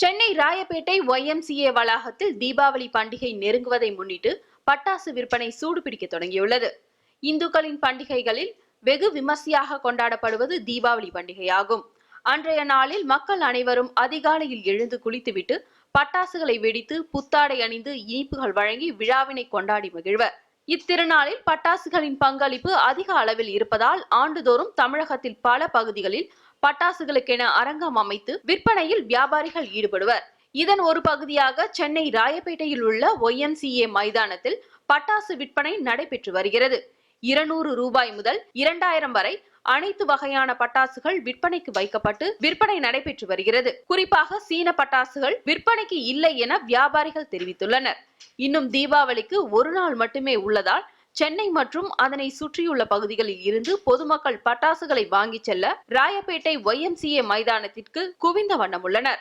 Chennai Royapettah YMCA வளாகத்தில் தீபாவளி பண்டிகை நெருங்குவதை முன்னிட்டு பட்டாசு விற்பனை சூடுபிடிக்க தொடங்கியுள்ளது. இந்துக்களின் பண்டிகைகளில் வெகு விமர்சையாக கொண்டாடப்படுவது தீபாவளி பண்டிகையாகும். அன்றைய நாளில் மக்கள் அனைவரும் அதிகாலையில் எழுந்து குளித்துவிட்டு பட்டாசுகளை வெடித்து புத்தாடை அணிந்து இனிப்புகள் வழங்கி விழாவினை கொண்டாடி மகிழ்வர். இத்திருநாளில் பட்டாசுகளின் பங்களிப்பு அதிக அளவில் இருப்பதால் ஆண்டுதோறும் தமிழகத்தில் பல பகுதிகளில் பட்டாசுகளுக்கென அரங்கம் அமைத்து விற்பனையில் வியாபாரிகள் ஈடுபடுவர். இதன் ஒரு பகுதியாக சென்னை ராயப்பேட்டையில் உள்ள ஒய்எம்சிஏ மைதானத்தில் பட்டாசு விற்பனை நடைபெற்று வருகிறது. இருநூறு ரூபாய் முதல் இரண்டாயிரம் வரை அனைத்து வகையான பட்டாசுகள் விற்பனைக்கு வைக்கப்பட்டு விற்பனை நடைபெற்று வருகிறது. குறிப்பாக சீன பட்டாசுகள் விற்பனைக்கு இல்லை என வியாபாரிகள் தெரிவித்துள்ளனர். இன்னும் தீபாவளிக்கு ஒரு நாள் மட்டுமே உள்ளதால் சென்னை மற்றும் அதனை சுற்றியுள்ள பகுதிகளில் இருந்து பொதுமக்கள் பட்டாசுகளை வாங்கிச் செல்ல ராயப்பேட்டை ஒய்எம்சிஏ மைதானத்திற்கு குவிந்த வண்ணம் உள்ளனர்.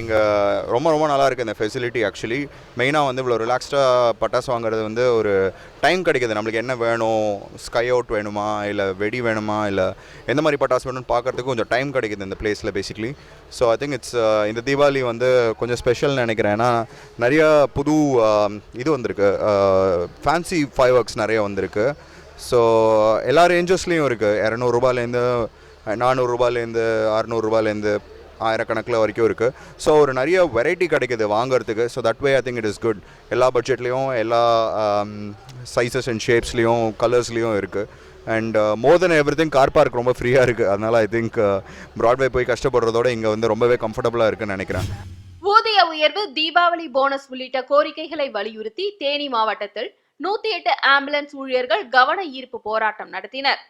இங்கே ரொம்ப ரொம்ப நல்லா இருக்குது இந்த ஃபெசிலிட்டி ஆக்சுவலி மெயினாக வந்து இவ்வளோ ரிலாக்ஸ்டாக பட்டாசு வாங்குறது வந்து ஒரு டைம் கிடைக்கிது. நம்மளுக்கு என்ன வேணும்? ஸ்கை அவுட் வேணுமா? இல்லை வெடி வேணுமா? இல்லை எந்த மாதிரி பட்டாசு வேணும்னு பார்க்குறதுக்கு கொஞ்சம் டைம் கிடைக்கிது இந்த பிளேஸில் basically so I think it's இந்த தீபாவளி வந்து கொஞ்சம் ஸ்பெஷல்னு நினைக்கிறேன். ஏன்னா நிறையா புது um, இது வந்திருக்கு. ஃபேன்சி ஃபைவ் ஒர்க்ஸ் நிறைய வந்திருக்கு. ஸோ எல்லா ரேஞ்சஸ்லேயும் இருக்குது இரநூறுபாலேருந்து நானூறுரூபாலேருந்து அறநூறுரூபாலேருந்து ஆயிரக்கணக்கில் வரைக்கும் இருக்குது ஸோ ஒரு நிறைய வெரைட்டி கிடைக்குது வாங்குறதுக்கு. So that way I think it is good எல்லா பட்ஜெட்லேயும் எல்லா சைஸஸ் அண்ட் ஷேப்ஸ்லேயும் கலர்ஸ்லேயும் இருக்குது and more then everything car park ரொம்ப ஃப்ரீயாக இருக்குது அதனால் ஐ திங்க் ப்ராட்வே போய் கஷ்டப்படுறதோட இங்கே வந்து ரொம்பவே கம்ஃபர்டபுளாக இருக்குன்னு நினைக்கிறேன். ஊதிய உயர்வு தீபாவளி போனஸ் உள்ளிட்ட கோரிக்கைகளை வலியுறுத்தி தேனி மாவட்டத்தில் நூத்தி எட்டு ஆம்புலன்ஸ் ஊழியர்கள் கவன ஈர்ப்பு போராட்டம் நடத்தினர்.